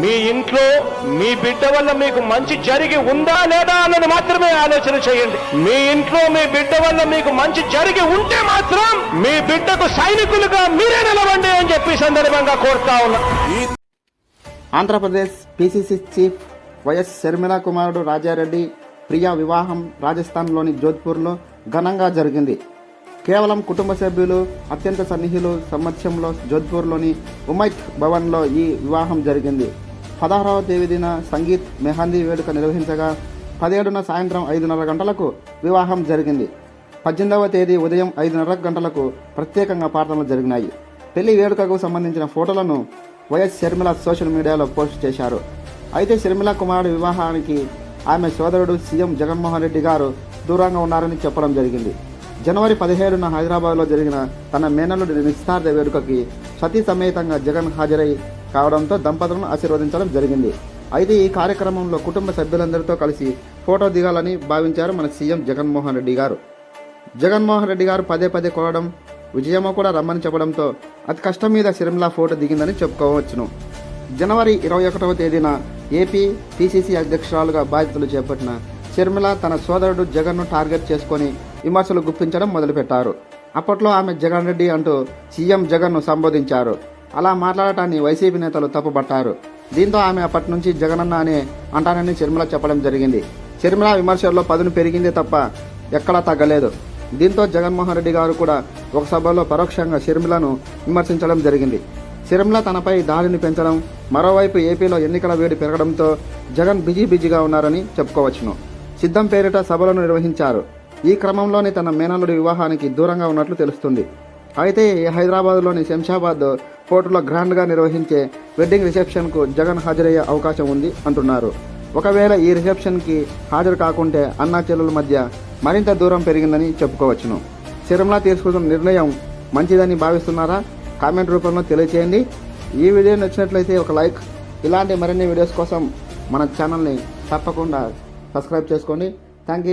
మీ ఇంట్లో మీ బిడ్డ వల్ల మీకు మంచి జరిగి ఉందా లేదా అన్నది మాత్రమే ఆలోచన చేయండి. మీ ఇంట్లో మీ బిడ్డ వల్ల మీకు మంచి జరిగి ఉంటే మాత్రం మీ బిడ్డకు సైనికులుగా మీరే నిలవండి అని చెప్పి సందర్భంగా కోరుతా ఉన్నా. Andhra Pradesh PCC chief YS Sharmila కుమారుడు రాజారెడ్డి ప్రియా వివాహం రాజస్థాన్లోని జోధ్పూర్లో ఘనంగా జరిగింది. కేవలం కుటుంబ సభ్యులు అత్యంత సన్నిహితులు సమక్షంలో జోధ్పూర్లోని ఉమైత్ భవన్లో ఈ వివాహం జరిగింది. పదహారవ తేదీన సంగీత్ మెహందీ వేడుక నిర్వహించగా పదిహేడున సాయంత్రం ఐదున్నర గంటలకు వివాహం జరిగింది. పద్దెనిమిదవ తేదీ ఉదయం ఐదున్నర గంటలకు ప్రత్యేకంగా ప్రార్థనలు జరిగినాయి. పెళ్ళి వేడుకకు సంబంధించిన ఫోటోలను వైఎస్ షర్మిల సోషల్ మీడియాలో పోస్ట్ చేశారు. అయితే షర్మిల కుమారుడు వివాహానికి ఆమె సోదరుడు సీఎం జగన్మోహన్ రెడ్డి గారు దూరంగా ఉన్నారని చెప్పడం జరిగింది. జనవరి పదిహేడున హైదరాబాద్లో జరిగిన తన మేనల్లుడి నిస్తార్థ వేడుకకి సతీ సమేతంగా జగన్ హాజరై కావడంతో దంపతులను ఆశీర్వదించడం జరిగింది. అయితే ఈ కార్యక్రమంలో కుటుంబ సభ్యులందరితో కలిసి ఫోటో దిగాలని భావించారు మన సీఎం జగన్మోహన్ రెడ్డి గారు. జగన్మోహన్ రెడ్డి గారు పదే పదే కొనడం విజయమ్మ కూడా రమ్మని చెప్పడంతో అతి కష్టం మీద షర్మిల ఫోటో దిగిందని చెప్పుకోవచ్చును. జనవరి ఇరవై ఒకటవ తేదీన ఏపీ పిసిసి అధ్యక్షురాలుగా బాధ్యతలు చేపట్టిన షర్మిల తన సోదరుడు జగన్ను టార్గెట్ చేసుకొని విమర్శలు గుప్పించడం మొదలుపెట్టారు. అప్పట్లో ఆమె జగన్ రెడ్డి అంటూ సీఎం జగన్ను సంబోధించారు. అలా మాట్లాడటాన్ని వైసీపీ నేతలు తప్పుపట్టారు. దీంతో ఆమె అప్పటి నుంచి జగనన్న అనే అంటానని షర్మిల చెప్పడం జరిగింది. షర్మిల విమర్శల్లో పదును పెరిగిందే తప్ప ఎక్కడా తగ్గలేదు. దీంతో జగన్మోహన్ రెడ్డి గారు కూడా ఒక సభలో పరోక్షంగా షర్మిలను విమర్శించడం జరిగింది. షర్మిల తనపై దాడిని పెంచడం మరోవైపు ఏపీలో ఎన్నికల వేడి పెరగడంతో జగన్ బిజీ బిజీగా ఉన్నారని చెప్పుకోవచ్చును. సిద్ధం పేరిట సభలను నిర్వహించారు. ఈ క్రమంలోనే తన మేనల్లుడి వివాహానికి దూరంగా ఉన్నట్లు తెలుస్తుంది. అయితే హైదరాబాద్లోని శంషాబాద్ పోర్టులో గ్రాండ్గా నిర్వహించే వెడ్డింగ్ రిసెప్షన్కు జగన్ హాజరయ్యే అవకాశం ఉంది అంటున్నారు. ఒకవేళ ఈ రిసెప్షన్కి హాజరు కాకుంటే అన్నా చెల్లెల మధ్య మరింత దూరం పెరిగిందని చెప్పుకోవచ్చును. శర్మల తీసుకున్న నిర్ణయం మంచిదని భావిస్తున్నారా? కామెంట్ రూపంలో తెలియచేయండి. ఈ వీడియో నచ్చినట్లయితే ఒక లైక్ ఇలాంటి మరిన్ని వీడియోస్ కోసం మన ఛానల్ని తప్పకుండా సబ్స్క్రైబ్ చేసుకోండి. Thank you